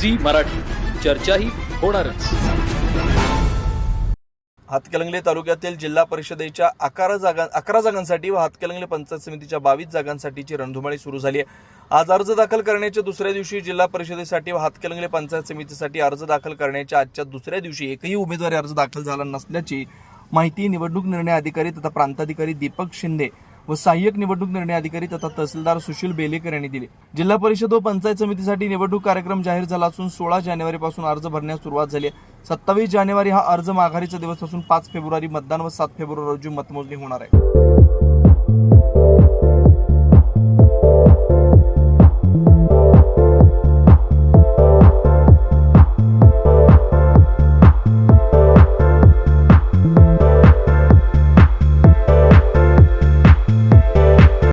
Zee Marathi. चर्चाही होणारच. हातकलंगले तालुक्यातील जिल्हा परिषदेच्या अकरा जागा अकरा जागांसाठी व हातकलंगले पंचायत समितीच्या बावीस जागांसाठीची रणधुमाळी सुरू झाली आहे. आज अर्ज दाखल करण्याच्या दुसऱ्या दिवशी जिल्हा परिषदेसाठी व हातकलंगले पंचायत समितीसाठी अर्ज दाखल करण्याच्या आजच्या दुसऱ्या दिवशी एकही उमेदवारी अर्ज दाखल झाला नसल्याची माहिती निवडणूक निर्णय अधिकारी तथा प्रांताधिकारी दीपक शिंदे व सहाय्यक निवडणूक निर्णय अधिकारी तथा तहसीलदार सुशील बेलेकर यांनी दिले. जिल्हा परिषद व पंचायत समितीसाठी निवडणूक कार्यक्रम जाहीर झाला असून सोळा जानेवारीपासून अर्ज भरण्यास सुरुवात झाली आहे. सत्तावीस जानेवारी हा अर्ज माघारीचा दिवस असून पाच फेब्रुवारी मतदान व सात फेब्रुवारी रोजी मतमोजणी होणार आहे.